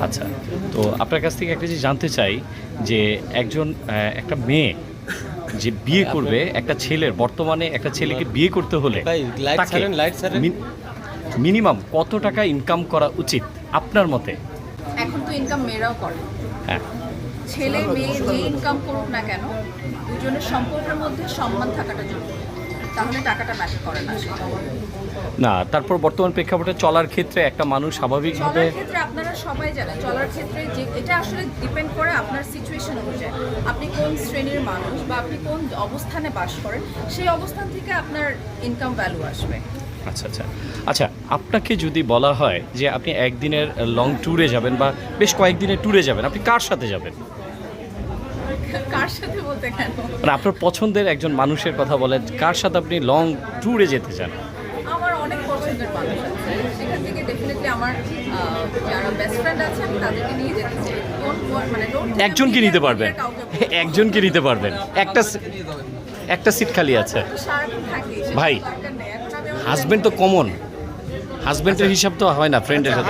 আচ্ছা তো আপনার কাছ থেকে একটা জিনিস জানতে চাই যে একজন একটা মেয়ে যে বিয়ে করবে একটা ছেলের বর্তমানে একটা ছেলেকে বিয়ে করতে হলে তাকে। মিন- মিনিমাম কত টাকা ইনকাম করা উচিত আপনার মতে? এখন তো ইনকাম মেয়েরাও করে। হ্যাঁ। ছেলে মেয়ে যে ইনকাম করুক না কেন দুজনের সম্পর্কের মধ্যে সম্মান থাকাটা জরুরি। তাহলে টাকাটা ম্যাটার করে না না তারপর বর্তমান প্রেক্ষাপটে চলার ক্ষেত্রে একটা মানুষ স্বাভাবিকভাবে আপনারা সবাই জানেন চলার ক্ষেত্রে যে এটা আসলে ডিপেন্ড করে আপনার সিচুয়েশন অনুযায়ী। আপনি কোন শ্রেণির মানুষ বা আপনি কোন অবস্থানে বাস করেন সেই অবস্থান থেকে আপনার ইনকাম ভ্যালু আসবে। আচ্ছা আচ্ছা। আচ্ছা আপনাকে যদি বলা হয় যে আপনি একদিনের লং ট্যুরে যাবেন বা বেশ কয়েকদিনের ট্যুরে যাবেন আপনি কার সাথে যাবেন? কার সাথে বলতে কেন? মানে আপনার পছন্দের একজন মানুষের কথা বলেন কার সাথে আপনি লং ট্যুরে যেতে চান? আমার অনেক পছন্দের মানুষ আছে সেখান থেকে আমার যারা বেস্ট ফ্রেন্ড আছে আমি তাদেরকে নিয়ে যেতে চাই। মানে একজনকে নিতে পারবেন। একজনকে নিতে পারবেন। একটা একটা সিট খালি আছে। ভাই, হাজবেন্ড তো কমন হাজবেন্ডের হিসাব তো হয় না ফ্রেন্ডের সাথে।